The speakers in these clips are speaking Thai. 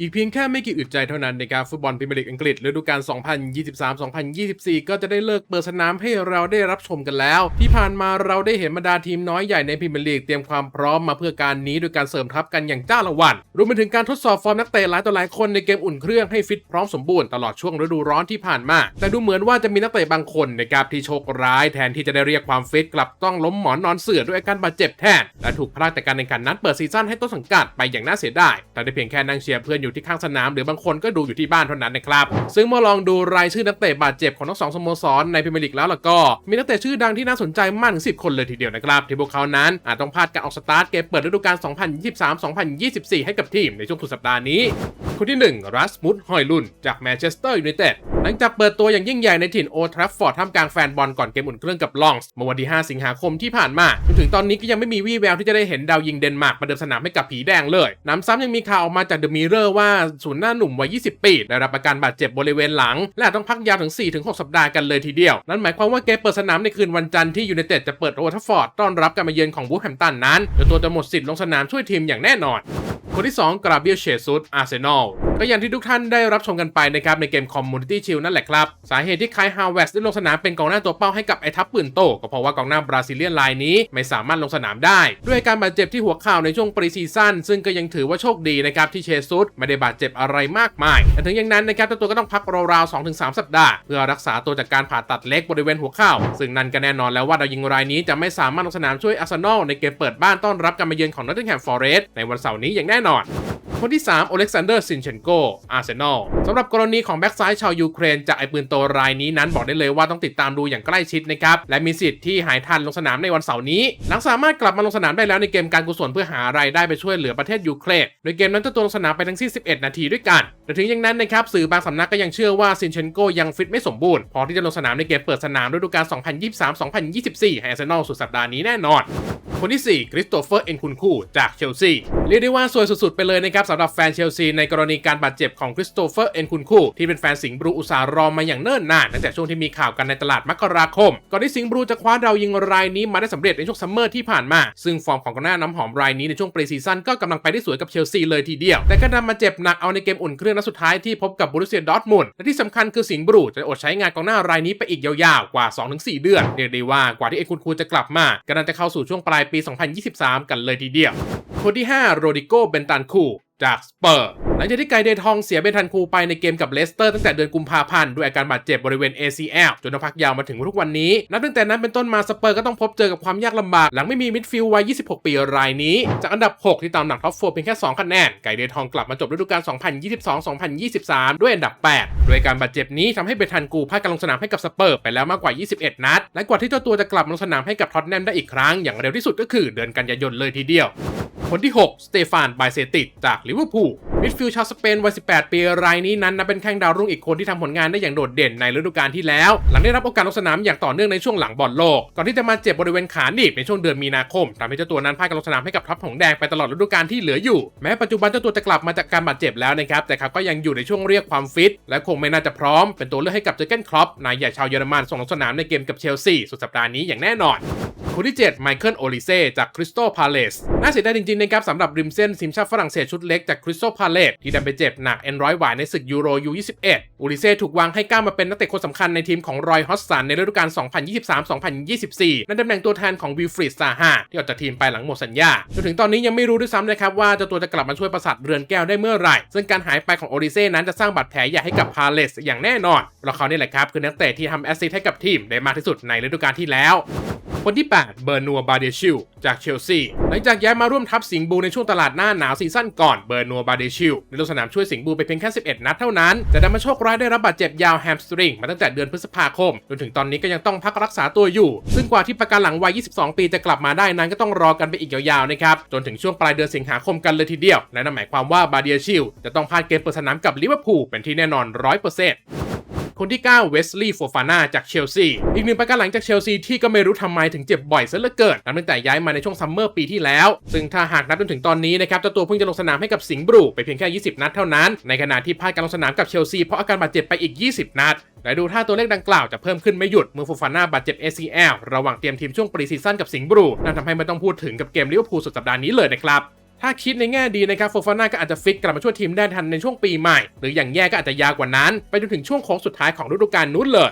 อีกเพียงแค่ไม่กี่อึดใจเท่านั้นในการฟุตบอลพรีเมียร์ลีกอังกฤษฤดูกาล 2023-2024 ก็จะได้เลิกเปิดสนามให้เราได้รับชมกันแล้ว ที่ผ่านมาเราได้เห็นบรรดาทีมน้อยใหญ่ในพรีเมียร์ลีกเตรียมความพร้อมมาเพื่อการนี้โดยการเสริมทัพกันอย่างจ้าละวัน รวมไปถึงการทดสอบฟอร์มนักเตะหลายต่อหลายคนในเกมอุ่นเครื่องให้ฟิตพร้อมสมบูรณ์ตลอดช่วงฤดูร้อนที่ผ่านมา แต่ดูเหมือนว่าจะมีนักเตะบางคนนะครับที่โชคร้ายแทนที่จะได้เรียกความฟิตกลับต้องล้มหมอนนอนเสื่อด้วยอาการบาดเจ็บแทนและถูกพลาดจากการแข่งขันนัดเปิดซีซั่นให้ต้นสังกัดไปอย่างน่าเสียดายแต่ได้เพียงแค่นั่งเชียร์เพื่อนอยู่ที่ข้างสนาม หรือบางคนก็ดูอยู่ที่บ้านเท่านั้นนะครับ ซึ่งเมื่อลองดูรายชื่อนักเตะบาดเจ็บของทั้งสองสโมสรในพรีเมียร์ลีกแล้วล่ะก็ มีนักเตะชื่อดังที่น่าสนใจมากถึง10 คนเลยทีเดียวนะครับ ที่พวกเขานั้นอาจต้องพลาดการออกสตาร์ทเกมเปิดฤดูกาล 2023-2024 ให้กับทีมในช่วงสุดสัปดาห์นี้คนที่1รัสมุตฮอยลุนจากแมนเชสเตอร์ยูไนเต็ด หลังจากเปิดตัวอย่างยิ่งใหญ่ในถิ่นโอทรัฟฟอร์ดท่ามกลางแฟนบอลก่อนเกมอุ่นเครื่องกับลองส์เมื่อวันที่ 5 สิงหาคมที่ผ่านมาจนถึงตอนนี้ก็ยังไม่มีวี่แววที่จะได้เห็นดาวยิงเดนมาร์กมาเดินสนามให้กับผีแดงเลยน้ำซ้ำยังมีข่าวออกมาจากเดอะมิเรอร์ว่าศูนย์หน้าหนุ่มวัย 20 ปีได้รับอาการบาดเจ็บบริเวณหลัง และต้องพักยาวถึง 4-6 สัปดาห์กันเลยทีเดียว นั่นหมายความว่าเกมเปิดสนามในคืนวันจันทร์ที่ยูไนเต็ดจะเปิดโอทัฟฟอร์ดต้อนรับการมาเยือนของบูธแฮมตันนั้นเจ้าตัวจะหมดสิทธิ์ลงสนามช่วยทีมอย่างแน่นอน คนที่ 2 กราเบียเชซุสอาร์เซนอลก็อย่างที่ทุกท่านได้รับชมกันไปนะครับในเกมคอมมูนิตี้ชิลนั่นแหละครับ สาเหตุที่ไคฮาวเวสได้ลงสนามเป็นกองหน้าตัวเป้าให้กับไอทัพปืนโต ก็เพราะว่ากองหน้าบราซิเลียนรายนี้ไม่สามารถลงสนามได้ ด้วยการบาดเจ็บที่หัวเข่าในช่วงปรีซีซั่นซึ่งก็ยังถือว่าโชคดีนะครับที่เชซุสไม่ได้บาดเจ็บอะไรมากมาย แต่ถึงอย่างนั้นนะครับตัวก็ต้องพักราวๆ2-3 สัปดาห์ เพื่อรักษาตัวจากการผ่าตัดเล็กบริเวณหัวเข่าซึ่งนั่นก็แน่นอนแล้วว่าดาวยิงรายนี้จะไม่สามารถลงสนามช่วยอาร์เซนอลในเกมเปิดบ้านต้อนรับการมาเยือนของนอตติงแฮมฟอเรสต์ในวันเสาร์นี้อย่างแน่นอน คนที่ 3 โอเล็กซานเดอร์ซินเชนโก อาร์เซนอลสำหรับกรณีของแบ็กซ้ายชาวยูเครนจากไอปืนโตรายนี้นั้นบอกได้เลยว่าต้องติดตามดูอย่างใกล้ชิดนะครับ และมีสิทธิ์ที่หายทันลงสนามในวันเสาร์นี้ หลังสามารถกลับมาลงสนามได้แล้วในเกมการกุศลเพื่อหารายได้ไปช่วยเหลือประเทศยูเครน โดยเกมนั้นจ้าตัวลงสนามไปทั้งสิ้น11 นาทีด้วยกัน แต่ถึงอย่างนั้นนะครับสื่อบางสำนักก็ยังเชื่อว่าซินเชนโกยังฟิตไม่สมบูรณ์พอที่จะลงสนามในเกมเปิดสนามฤดูกาล2023-2024ให้อาร์เซนอลสุดสัปดาห์นี้แน่นอน คนที่ 4 คริสโตเฟอร์เอ็นคุนคูจากเชลซีเรียกได้ว่าสวยสุดๆ ไปเลยนะครับสำหรับแฟนเชลซีในกรณีการบาดเจ็บของคริสโตเฟอร์เอ็นคุนคูที่เป็นแฟนสิงห์บลูอุตสาหรอมาอย่างเนิ่นนานตั้งแต่ช่วงที่มีข่าวกันในตลาดมกราคม ก่อนที่สิงห์บลูจะคว้าดาวยิงรายนี้มาได้สำเร็จในช่วงซัมเมอร์ที่ผ่านมา ซึ่งฟอร์มของกองหน้าน้ำหอมรายนี้ในช่วงปรีซีซั่นก็กำลังไปได้สวยกับเชลซีเลยทีเดียว แต่ก็นำมาเจ็บหนักเอาในเกมอุ่นเครื่องนัดสุดท้ายที่พบกับบรูเซียดอทมุนและที่สำคัญคือสิงห์บลูจะอดใช้งานกองหน้ารายนี้ไปอีกยาวๆกว่า 2-4 เดือนเรียกได้ว่ากว่าที่เอ็นคุนคูจะกลับมาก็น่าจะเข้าสู่ช่วงปลายปี 2023 กันเลยทีเดียวคนที่ 5 โรดิโก เบนตันคูจากสเปอร์หลังจากที่ไกเดทองเสียเบนทันคูไปในเกมกับเลสเตอร์ตั้งแต่เดือนกุมภาพันธ์ด้วยอาการบาดเจ็บบริเวณ ACL จนต้องพักยาวมาถึงทุกวันนี้ นับตั้งแต่นั้นเป็นต้นมาสเปอร์ก็ต้องพบเจอกับความยากลำบาก หลังไม่มีมิดฟิลด์วัย 26 ปีรายนี้ จากอันดับ 6 ที่ตามหลังท็อปโฟเพียงแค่ 2 คะแนน ไกเดทองกลับมาจบฤดูกาล 2022-2023 ด้วยอันดับ8ด้วยการบาดเจ็บนี้ทำให้เบนทันคูพลาดการลงสนามให้กับสเปอร์ไปแล้วมากกว่า 21 นัด และกว่าที่เจ้าตัวจะกลับมาลงสนามให้กับท็อตแนมได้อีกครั้งอย่างเร็วที่สุดก็คือเดือนกันยายนเลยทีเดียว คนที่ 6 สเตฟานไบเซติจากลิเวอร์พูลมิดฟิลด์ชาวสเปนวัย 18 ปีรายนี้นั้นนับเป็นแข้งดาวรุ่งอีกคนที่ทำผลงานได้อย่างโดดเด่นในฤดูกาลที่แล้ว หลังได้รับโอกาสลงสนามอย่างต่อเนื่องในช่วงหลังบอลโลก ก่อนที่จะมาเจ็บบริเวณขาหนีบในช่วงเดือนมีนาคมทำให้เจ้าตัวนั้นพลาดการลงสนามให้กับทัพหงแดงไปตลอดฤดูกาลที่เหลืออยู่ แม้ปัจจุบันเจ้าตัวจะกลับมาจากการบาดเจ็บแล้วนะครับ แต่เขาก็ยังอยู่ในช่วงเรียกความฟิต และคงไม่น่าจะพร้อม เป็นตัวเลือกให้กับเจอเกนครอปนายใหญ่ชาวเยอรมันส่งลงสนามในเกมกับเชลซีสุดสัปดาห์นี้อย่างแน่นอนคนที่7ไมเคิลโอลิเซ่จากคริสตัลพาเลส น่าเสียดายจริงๆนะครับสำหรับริมเส้นทีมชาติฝรั่งเศสชุดเล็กจากคริสตัลพาเลสที่ดันไปเจ็บหนักเอ็นร้อยหวายในศึกยูโรยู21โอลิเซ่ถูกวางให้ก้าวมาเป็นนักเตะคนสำคัญในทีมของรอยฮอสสันในฤดูกาล 2023-2024นั่นตำแหน่งตัวแทนของวิลฟรีดซาฮาที่ออกจากทีมไปหลังหมดสัญญาจนถึงตอนนี้ยังไม่รู้ด้วยซ้ำนะครับว่าเจ้าตัวจะกลับมาช่วยประสาทเรือนแก้วได้เมื่อไหร่ ซึ่งการหายไปของโอลิเซ่นั้นจะสร้างบาดแผลใหญ่ให้กับพาเลสอย่างแน่นอนเพราะเขานี่แหละครับคือนักเตะที่ทำแอสซิสต์ให้กับทีมได้มากที่สุดในฤดูกาลที่แล้ว คนที่ 8 เบอร์นัวบาเดชิลจากเชลซีหลังจากย้ายมาร่วมทัพสิงห์บูในช่วงตลาดหน้าหนาวซีซั่นก่อนเบอร์นัวบาเดชิลได้ลงสนามช่วยสิงห์บูไปเพียงแค่ 11 นัดเท่านั้นแต่ดันมาโชคร้ายได้รับบาดเจ็บยาวแฮมสตริงมาตั้งแต่เดือนพฤษภาคมจนถึงตอนนี้ก็ยังต้องพักรักษาตัวอยู่ ซึ่งกว่าที่ประกันหลังวัย 22 ปีจะกลับมาได้นั้นก็ต้องรอกันไปอีกยาวๆนะครับจนถึงช่วงปลายเดือนสิงหาคมกันเลยทีเดียวและนั่นหมายความว่าบาเดียชิลจะต้องพลาดเกมเปิดสนามกับลิเวอร์พูลเป็นที่แน่นอน100% คนที่ 9 เวสลีย์โฟฟาน่าจากเชลซี อีกหนึ่งประการหลังจากเชลซีที่ก็ไม่รู้ทำไมถึงเจ็บบ่อยซะเหลือเกินนับตั้งแต่ย้ายมาในช่วงซัมเมอร์ปีที่แล้ว ซึ่งถ้าหากนับจนถึงตอนนี้นะครับเจ้าตัวเพิ่งจะลงสนามให้กับสิงห์บรูไปเพียงแค่ 20 นัดเท่านั้น ในขณะที่พลาดการลงสนามกับเชลซีเพราะอาการบาดเจ็บไปอีก 20 นัดและดูท่าตัวเลขดังกล่าวจะเพิ่มขึ้นไม่หยุดเมื่อโฟฟาน่าบาดเจ็บ ACL ระหว่างเตรียมทีมช่วงปรีซีซั่นกับสิงห์บรูนั่นทำให้ไม่ต้องพูดถึงกับเกมลิเวอร์พูลสุดสัปดาห์นี้เลยนะครับ ถ้าคิดในแง่ดีนะครับโฟฟาน่าก็อาจจะฟิตกลับมาช่วยทีมได้ทันในช่วงปีใหม่ หรืออย่างแย่ก็อาจจะยาวกว่านั้น ไปจนถึงช่วงโค้งสุดท้ายของฤดูกาลนู้นเลย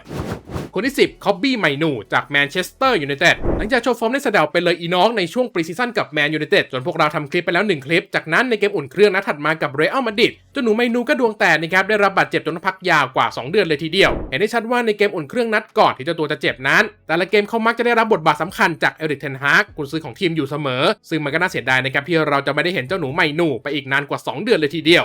คนที่ 10คอบบี้ไมนูจากแมนเชสเตอร์ยูไนเต็ดหลังจากโชว์ฟอร์มได้แสดงไปเลยอีน้องในช่วงปรีซีซั่นกับแมนยูไนเต็ดจนพวกเราทำคลิปไปแล้ว 1 คลิป จากนั้นในเกมอุ่นเครื่องนัดถัดมากับเรอัลมาดริดเจ้าหนูไมนูก็ดวงแตกนะครับได้รับบาดเจ็บจนพักยาวกว่า 2 เดือนเลยทีเดียว เห็นได้ชัดว่าในเกมอุ่นเครื่องนัดก่อนที่เจ้าตัวจะเจ็บนั้น แต่ละเกมเขามักจะได้รับบทบาทสำคัญจากเอริกเทนฮากกุนซือของทีมอยู่เสมอ ซึ่งมันก็น่าเสียดายนะครับที่เราจะไม่ได้เห็นเจ้าหนูไมนูไปอีกนานกว่า 2 เดือนเลยทีเดียว